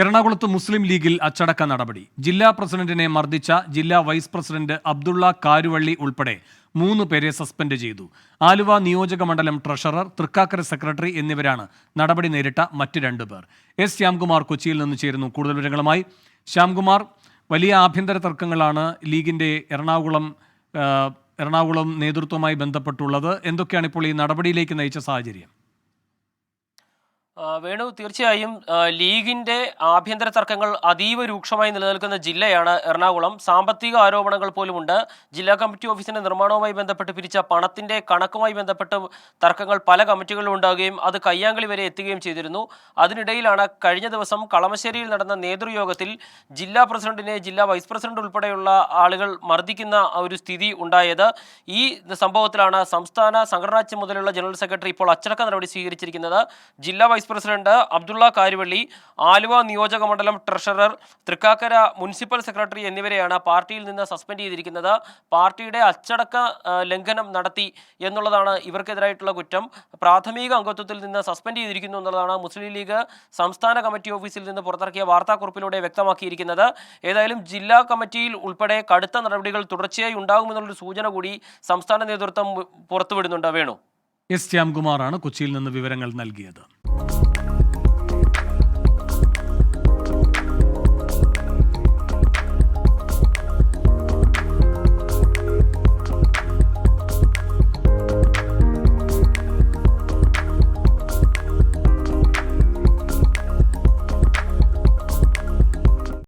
എറണാകുളത്ത് മുസ്ലിം ലീഗിൽ അച്ചടക്ക നടപടി. ജില്ലാ പ്രസിഡന്റിനെ മർദ്ദിച്ച ജില്ലാ വൈസ് പ്രസിഡന്റ് അബ്ദുള്ള കാരുവള്ളി ഉൾപ്പെടെ മൂന്ന് പേരെ സസ്പെൻഡ് ചെയ്തു. ആലുവ നിയോജക മണ്ഡലം ട്രഷറർ തൃക്കാക്കര സെക്രട്ടറി എന്നിവരാണ് നടപടി നേരിട്ട മറ്റ് രണ്ടു പേർ. എസ് ശ്യാംകുമാർ കൊച്ചിയിൽ നിന്ന് ചേരുന്നു. കൂടുതൽ വിവരങ്ങളുമായി ശ്യാംകുമാർ. വലിയ ആഭ്യന്തര തർക്കങ്ങളാണ് ലീഗിന്റെ എറണാകുളം എറണാകുളം നേതൃത്വവുമായി ബന്ധപ്പെട്ടുള്ളത്. എന്തൊക്കെയാണ് ഇപ്പോൾ ഈ നടപടിയിലേക്ക് നയിച്ച സാഹചര്യം? വേണു തീർച്ചയായും ലീഗിന്റെ ആഭ്യന്തര തർക്കങ്ങൾ അതീവ രൂക്ഷമായി നിലനിൽക്കുന്ന ജില്ലയാണ് എറണാകുളം. സാമ്പത്തിക ആരോപണങ്ങൾ പോലുമുണ്ട്. ജില്ലാ കമ്മിറ്റി ഓഫീസിന്റെ നിർമ്മാണവുമായി ബന്ധപ്പെട്ട് പിരിച്ച പണത്തിന്റെ കണക്കുമായി ബന്ധപ്പെട്ട് തർക്കങ്ങൾ പല കമ്മിറ്റികളിലും ഉണ്ടാകുകയും അത് കയ്യാങ്കളി വരെ എത്തുകയും ചെയ്തിരുന്നു. അതിനിടയിലാണ് കഴിഞ്ഞ ദിവസം കളമശ്ശേരിയിൽ നടന്ന നേതൃയോഗത്തിൽ ജില്ലാ പ്രസിഡന്റിനെ ജില്ലാ വൈസ് പ്രസിഡന്റ് ഉൾപ്പെടെയുള്ള ആളുകൾ മർദ്ദിക്കുന്ന ഒരു സ്ഥിതി ഉണ്ടായത്. ഈ സംഭവത്തിലാണ് സംസ്ഥാന സംഘടനാ ചുമതലയുള്ള ജനറൽ സെക്രട്ടറി ഇപ്പോൾ അച്ചടക്ക നടപടി സ്വീകരിച്ചിരിക്കുന്നത്. ജില്ലാ വൈസ് പ്രസിഡന്റ് അബ്ദുള്ള കാരുവള്ളി ആലുവ നിയോജക മണ്ഡലം ട്രഷറർ തൃക്കാക്കര മുനിസിപ്പൽ സെക്രട്ടറി എന്നിവരെയാണ് പാർട്ടിയിൽ നിന്ന് സസ്പെൻഡ് ചെയ്തിരിക്കുന്നത്. പാർട്ടിയുടെ അച്ചടക്ക ലംഘനം നടത്തി എന്നുള്ളതാണ് ഇവർക്കെതിരായിട്ടുള്ള കുറ്റം. പ്രാഥമിക അംഗത്വത്തിൽ നിന്ന് സസ്പെൻഡ് ചെയ്തിരിക്കുന്നു എന്നുള്ളതാണ് മുസ്ലിം ലീഗ് സംസ്ഥാന കമ്മിറ്റി ഓഫീസിൽ നിന്ന് പുറത്തിറക്കിയ വാർത്താക്കുറിപ്പിലൂടെ വ്യക്തമാക്കിയിരിക്കുന്നത്. ഏതായാലും ജില്ലാ കമ്മിറ്റിയിൽ ഉൾപ്പെടെ കടുത്ത നടപടികൾ തുടർച്ചയായി ഉണ്ടാകുമെന്നുള്ളൊരു സൂചന കൂടി സംസ്ഥാന നേതൃത്വം പുറത്തുവിടുന്നുണ്ട്. വേണു. എസ് ശ്യാംകുമാറാണ് കൊച്ചിയിൽ നിന്ന് വിവരങ്ങൾ നൽകിയത്. Bye.